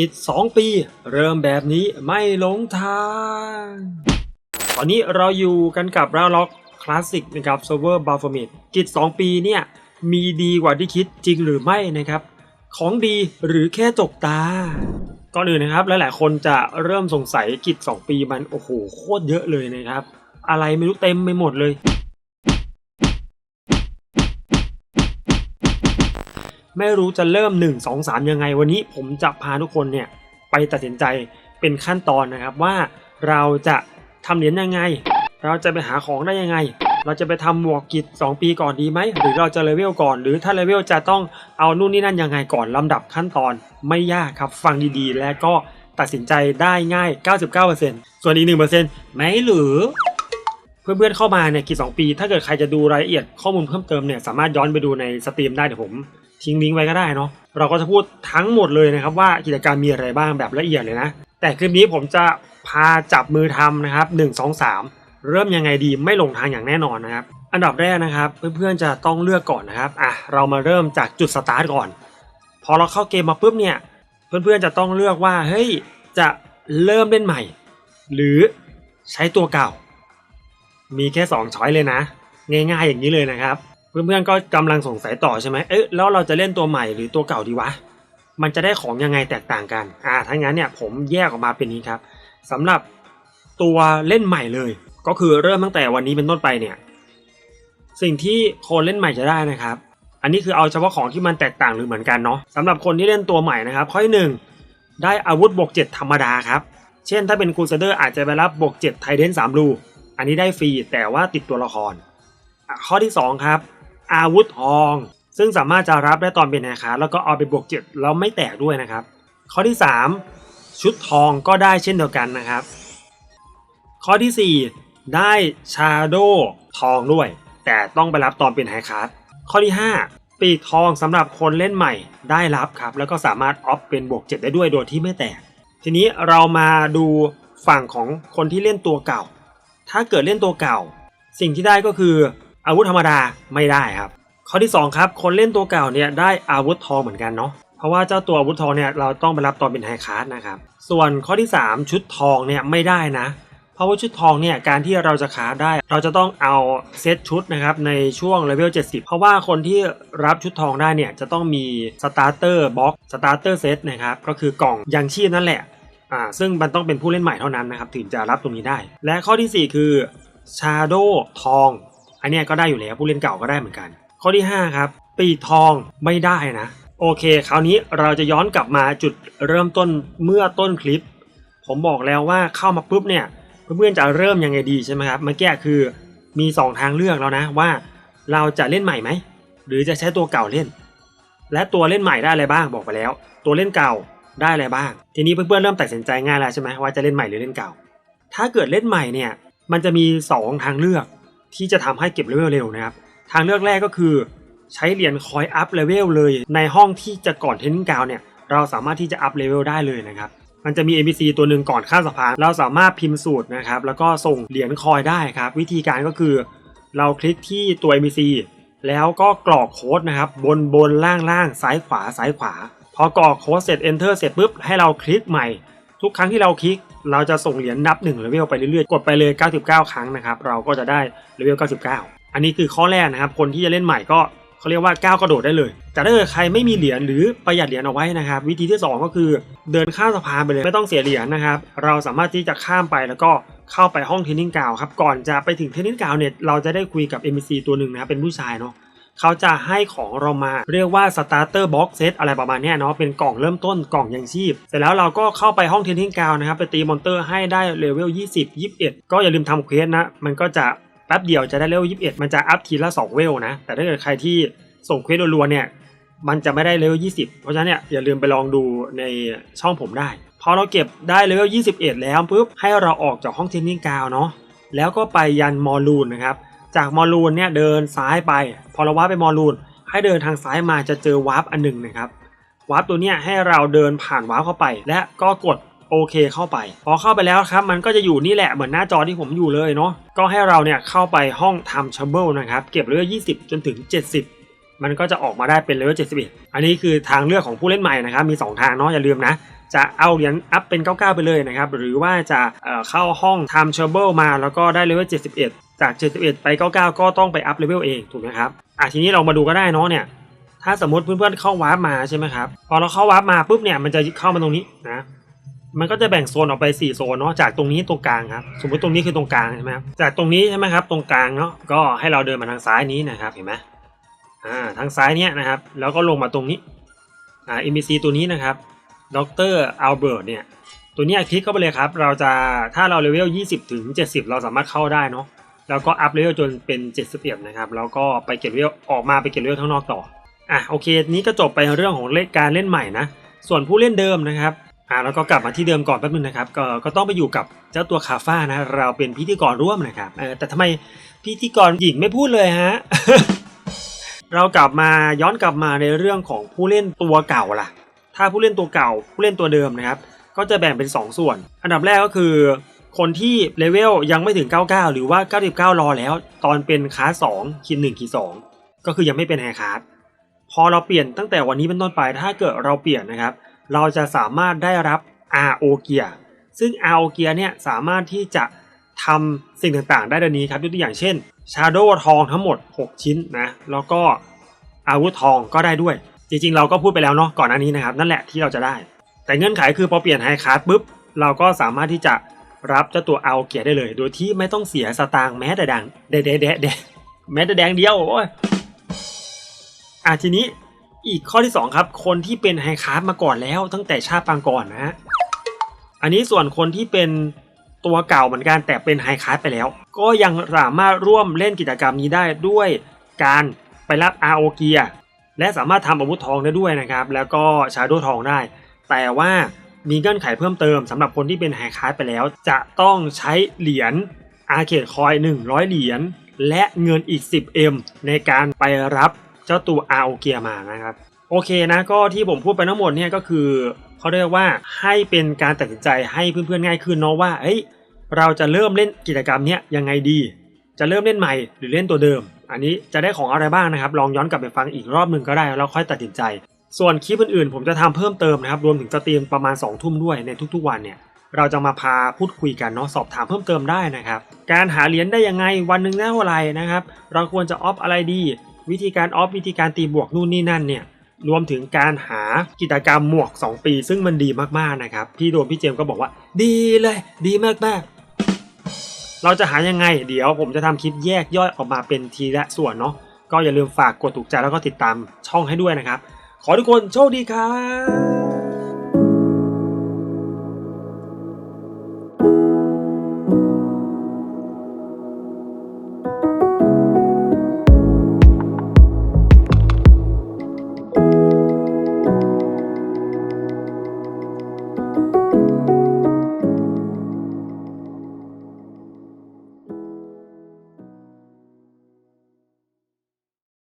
กิจ 2 ปี เริ่มแบบนี้ไม่หลงทาง ตอนนี้เราอยู่กันกับราล็อกคลาสสิกนะครับเซิร์ฟเวอร์บาฟอร์เมดกิจ 2 ปีเนี่ย มีดีกว่าที่คิดจริงหรือไม่นะครับ ของดีหรือแค่จกตาก่อนอื่นนะครับหลายๆคนจะเริ่มสงสัยกิจ 2 ปีมัน โอ้โห โคตรเยอะเลยนะครับ อะไรไม่รู้เต็มไปหมดเลย ไม่รู้จะเริ่ม 1 2 3 ยังไง วันนี้ผมจะพาทุกคนเนี่ยไปตัดสินใจเป็นขั้นตอนนะครับว่าเราจะทำเหรียญยังไง เราจะไปหาของได้ยังไง เราจะไปทำหมวกกิจ 2 ปีก่อนดีไหม หรือเราจะเลเวลก่อน หรือถ้าเลเวลจะต้องเอานู่นนี่นั่นยังไงก่อนลำดับขั้นตอนไม่ยากครับฟังดีๆ และก็ตัดสินใจได้ง่าย 99%ส่วนอีก 1%ไม่หรือเพื่อนๆเข้ามาเนี่ยกิจ2ปี ถ้าเกิดใครจะดูรายละเอียดข้อมูลเพิ่มเติมเนี่ยสามารถย้อนไปดูในสตรีมได้เดี๋ยวผม ทิ้งลิงก์ไว้ก็ได้เนาะเราก็จะพูดทั้งหมดเลยนะครับว่ากิจกรรมมีอะไรบ้างแบบละเอียดเลยนะ แต่คลิปนี้ผมจะพาจับมือทำนะครับ1 2 3 เริ่มยังไงดีไม่หลงทางอย่างแน่นอนนะครับ อันดับแรกนะครับเพื่อนๆจะต้องเลือกก่อนนะครับอะเรามาเริ่มจากจุดสตาร์ทก่อน พอเราเข้าเกมมาปุ๊บเนี่ยเพื่อนๆจะต้องเลือกว่าเฮ้ยจะเริ่มเล่นใหม่ หรือใช้ตัวเก่า มีแค่2ช้อยเลยนะ ง่ายๆอย่างนี้เลยนะครับ เพื่อนๆก็กำลังสงสัยต่อใช่ไหมเอ๊ะแล้วเราจะเล่นตัวใหม่หรือตัวเก่าดีวะ มันจะได้ของยังไงแตกต่างกัน อ่าถ้างั้นเนี่ยผมแยกออกมาเป็นนี้ครับสำหรับตัวเล่นใหม่เลย ก็คือเริ่มตั้งแต่วันนี้เป็นต้นไปเนี่ย สิ่งที่คนเล่นใหม่จะได้นะครับ อันนี้คือเอาเฉพาะของที่มันแตกต่างหรือเหมือนกันเนาะสำหรับคนที่เล่นตัวใหม่นะครับ ข้อที่หนึ่งได้อาวุธบวก7ธรรมดาครับ เช่นถ้าเป็นคูเซเดอร์อาจจะไปรับบวก7ไทเดน3รูอันนี้ได้ฟรีแต่ว่าติดตัวละคร ข้อที่สองครับ อาวุธทอง ซึ่งสามารถจะรับได้ตอนเป็นแนคาแล้วก็เอาไปบวกเจ็ดแล้วไม่แตกด้วยนะครับ ข้อที่ 3 ชุดทองก็ได้เช่นเดียวกันนะครับ ข้อทีสี่4 ได้ชาโดทองด้วย แต่ต้องไปรับตอนเป็นไฮคาร์ดข้อที่ 5 ปีกทองสำหรับคนเล่นใหม่ได้รับครับ แล้วก็สามารถออฟเป็นบวก7ได้ด้วยโดยที่ไม่แตก ทีนี้เรามาดูฝั่งของคนที่เล่นตัวเก่า ถ้าเกิดเล่นตัวเก่า สิ่งที่ได้ก็คือ อาวุธธรรมดาไม่ได้ครับ ข้อที่ 2 ครับ คนเล่นตัวเก่าเนี่ยได้อาวุธทองเหมือนกันเนาะเพราะว่าเจ้าตัวอาวุธทองเนี่ยเราต้องไปรับตอนเป็นไฮคาร์ดนะครับส่วนข้อที่ 3 ชุดทองเนี่ยไม่ได้นะ เพราะว่าชุดทองเนี่ยการที่เราจะคาได้ เราจะต้องเอาเซตชุดนะครับในช่วงเลเวล 70 เพราะว่าคนที่รับชุดทองได้เนี่ยจะต้องมีสตาร์เตอร์บ็อกสตาร์เตอร์เซตนะครับก็คือกล่องยังชีพนั่นแหละอ่าซึ่งมันต้องเป็นผู้เล่นใหม่เท่านั้นนะครับถึงจะรับตรงนี้ได้ และข้อทีสี่4 คือชาโดทอง อันนี้ก็ได้อยู่แล้วผู้เล่นเก่าก็ได้เหมือนกัน ข้อที่ 5 ครับ ปีทองไม่ได้นะ โอเค คราวนี้เราจะย้อนกลับมาจุดเริ่มต้นเมื่อต้นคลิป ผมบอกแล้วว่าเข้ามาปุ๊บเนี่ยเพื่อนๆจะเริ่มยังไงดีใช่ไหมครับเมื่อกี้คือมี 2 ทางเลือกแล้วนะว่า เราจะเล่นใหม่ไหมหรือจะใช้ตัวเก่าเล่น และตัวเล่นใหม่ได้อะไรบ้างบอกไปแล้ว ตัวเล่นเก่าได้อะไรบ้าง ทีนี้เพื่อนๆเริ่มตัดสินใจง่ายแล้วใช่ไหมว่าจะเล่นใหม่หรือเล่นเก่า ถ้าเกิดเล่นใหม่เนี่ยมันจะมี 2 ทางเลือก ที่จะทำให้เก็บเลเวลเร็วนะครับ ทางเลือกแรกก็คือ ใช้เหรียญคอยอัพเลเวลเลย ในห้องที่จะก่อนเทนนิงกาวเนี่ยเราสามารถที่จะอัพเลเวลได้เลยนะครับมันจะมี NPC ตัวหนึ่งก่อนข้ามสะพาน เราสามารถพิมพ์สูตรนะครับ แล้วก็ส่งเหรียญคอยได้ครับ วิธีการก็คือ เราคลิกที่ตัว NPC แล้วก็กรอกโค้ดนะครับ บนบนล่างล่างซ้ายขวาซ้ายขวา พอกรอกโค้ดเสร็จ Enter เสร็จปุ๊บให้เราคลิกใหม่ ทุกครั้งที่เราคลิก เราจะส่งเหรียญนับ1เลเวลไปเรื่อยๆ กดไปเลย 99 ครั้งนะครับ เราก็จะได้เลเวล 99 อันนี้คือข้อแรกนะครับ คนที่จะเล่นใหม่ก็เขาเรียกว่าก้าวกระโดดได้เลย แต่ถ้าเกิดใครไม่มีเหรียญหรือประหยัดเหรียญเอาไว้นะครับ วิธีที่ 2 ก็คือเดินข้ามสะพานไปเลยไม่ต้องเสียเหรียญนะครับ เราสามารถที่จะข้ามไปแล้วก็เข้าไปห้องเทนนิ่งกาวครับ ก่อนจะไปถึงเทนนิ่งกาวเนี่ยเราจะได้คุยกับ NPC ตัวหนึ่งนะครับเป็นผู้ชายเนาะ เขาจะให้ของเรามาเรียกว่า starter box set อะไรประมาณนี้เนาะเป็นกล่องเริ่มต้นกล่องยังชีพ เสร็จแล้วเราก็เข้าไปห้องเทนนิงกาวนะครับไปตีมอนเตอร์ให้ได้เลเวล 20 21 ก็อย่าลืมทำเควสนะ มันก็จะแป๊บเดียวจะได้เลเวล 21 มันจะอัพทีละ 2 เวลนะ แต่ถ้าเกิดใครที่ส่งเควสรัวๆเนี่ยมันจะไม่ได้เลเวล 20 เพราะฉะนั้นเนี่ยอย่าลืมไปลองดูในช่องผมได้ พอเราเก็บได้เลเวล 21 แล้วปุ๊บให้เราออกจากห้องเทนนิงกาวเนาะแล้วก็ไปยันมอลูนนะครับ จากมอลูนเนี่ยเดินซ้ายไป พอเราวาร์ปไปมอลูนให้เดินทางซ้ายมาจะเจอวาร์ปอันหนึ่งนะครับวาร์ปตัวเนี้ยให้เราเดินผ่านวาร์ปเข้าไป และก็กดโอเคเข้าไป พอเข้าไปแล้วครับ มันก็จะอยู่นี่แหละเหมือนหน้าจอที่ผมอยู่เลยเนาะก็ให้เราเนี่ยเข้าไปห้องทำชัมเบิลนะครับ เก็บเลเวล20 จนถึง 70 มันก็จะออกมาได้เป็นเลเวล71 อันนี้คือทางเลือกของผู้เล่นใหม่นะครับ มี 2 ทางเนาะอย่าลืมนะ จะเอาเหรียญอัพเป็น 99 ไปเลยนะครับ หรือว่าจะเเข้าห้อง Time Travel มาแล้วก็ได้เลเวล71 จาก 71 ไป 99 ก็ต้องไปอัพเลเวลเองถูกไหมครับอะทีนี้เรามาดูก็ได้เนาะเนี่ย ถ้าสมมติเพื่อนๆเข้าวาร์ปมาใช่ไหมครับ พอเราเข้าวาร์ปมาปุ๊บเนี่ยมันจะเข้ามาตรงนี้นะ มันก็จะแบ่งโซนออกไป 4 โซนเนาะ จากตรงนี้ตรงกลางครับ สมมติตรงนี้คือตรงกลางใช่ไหมครับ จากตรงนี้ใช่ไหมครับตรงกลางเนาะ ก็ให้เราเดินมาทางซ้ายนี้นะครับ เห็นไหมอ่า ทางซ้ายเนี้ยนะครับ แล้วก็ลงมาตรงนี้ อ่า NPC ตัวนี้นะครับ ดรอัลเบิร์ตเนี่ย ตัวนี้คลิกเข้าไปเลยครับ เราจะ ถ้าเราเลเวล 20 ถึง 70 เราสามารถเข้าได้เนาะ แล้วก็อัพเลเวลจนเป็น71นะครับแล้วก็ไปเก็บเลเวลออกมาไปเก็บเลเวลข้างนอกต่ออะโอเคนี้ก็จบไปเรื่องของเลขการเล่นใหม่นะส่วนผู้เล่นเดิมนะครับอ่าแล้วก็กลับมาที่เดิมก่อนแป๊บนึงนะครับก็ก็ต้องไปอยู่กับเจ้าตัวคาฟ้านะเราเป็นพิธีกรร่วมนะครับเออแต่ทำไมพิธีกรหญิงไม่พูดเลยฮะเรากลับมาย้อนกลับมาในเรื่องของผู้เล่นตัวเก่าล่ะ ถ้าผู้เล่นตัวเก่า ผู้เล่นตัวเดิมนะครับ ก็จะแบ่งเป็น 2 ส่วน อันดับแรกก็คือ คนที่เลเวลยังไม่ถึง 99 หรือว่า 99 รอแล้ว ตอนเป็นคลาส2คิน1คิน2ก็คือยังไม่เป็นไฮคลาสพอเราเปลี่ยนตั้งแต่วันนี้เป็นต้นไปถ้าเกิดเราเปลี่ยนนะครับ เราจะสามารถได้รับ RO เกียร์ซึ่ง RO เกียร์เนี่ยสามารถที่จะทำสิ่งต่างๆ ได้ดังนี้ครับยกตัวอย่างเช่น Shadow ทองทั้งหมด 6 ชิ้นนะแล้วก็อาวุธทองก็ได้ด้วย จริงๆ เราก็พูดไปแล้วเนาะก่อนหน้านี้นะครับ นั่นแหละที่เราจะได้ แต่เงื่อนไขคือพอเปลี่ยนไฮคาร์ดปุ๊บเราก็สามารถที่จะ รับเจ้าตัวเอาเกียร์ได้เลย โดยที่ไม่ต้องเสียสตางค์แม้แต่ดังเดะเดะเดดแม้แต่แดงเดียวโอ้ยอะทีนี้อีกข้อที่ 2 ครับ คนที่เป็นไฮคาร์ดมาก่อนแล้วตั้งแต่ชาติปางก่อนนะฮะอันนี้ส่วนคนที่เป็นตัวเก่าเหมือนกันแต่เป็นไฮคาร์ดไปแล้ว ก็ยังสามารถร่วมเล่นกิจกรรมนี้ได้ด้วยการไปรับ RO เกียร์และสามารถทำอาวุธทองได้ด้วยนะครับ แล้วก็ชาโดทองได้ แต่ว่า มีเงื่อนไขเพิ่มเติมสำหรับคนที่เป็นไฮคาร์ดไปแล้ว จะต้องใช้เหรียญอาร์เคดคอย100 เหรียญและเงินอีก 10M ในการไปรับเจ้าตัว RO เกียมานะครับ โอเคนะก็ที่ผมพูดไปทั้งหมดเนี่ยก็คือเขาเรียกว่าให้เป็นการตัดสินใจให้เพื่อนๆง่ายขึ้นเนาะว่าเฮ้ยเราจะเริ่มเล่นกิจกรรมเนี้ยยังไงดี จะเริ่มเล่นใหม่หรือเล่นตัวเดิม อันนี้จะได้ของอะไรบ้างนะครับ ลองย้อนกลับไปฟังอีกรอบหนึ่งก็ได้แล้วค่อยตัดสินใจ ส่วนคลิปอื่นๆ ผมจะทำเพิ่มเติมนะครับ รวมถึงสตรีมประมาณ2องทุ่มด้วยในทุกๆวันเนี่ย เราจะมาพาพูดคุยกันเนาะสอบถามเพิ่มเติมได้นะครับ การหาเหรียญได้ยังไงวันหนึ่งได้เท่าไหร่นะครับ เราควรจะออฟอะไรดี วิธีการออฟวิธีการตีบวกนู่นนี่นั่นเนี่ยรวมถึงการหากิจกรรมหมวก 2 ปี ซึ่งมันดีมากๆนะครับพี่โดมพี่เจมก็บอกว่า ดีเลย ดีมากๆเราจะหายังไง เดี๋ยวผมจะทำคลิปแยกย่อยออกมาเป็นทีละส่วนเนาะก็อย่าลืมฝากกดถูกใจแล้วก็ติดตามช่องให้ด้วยนะครับ ขอทุกคนโชคดีครับ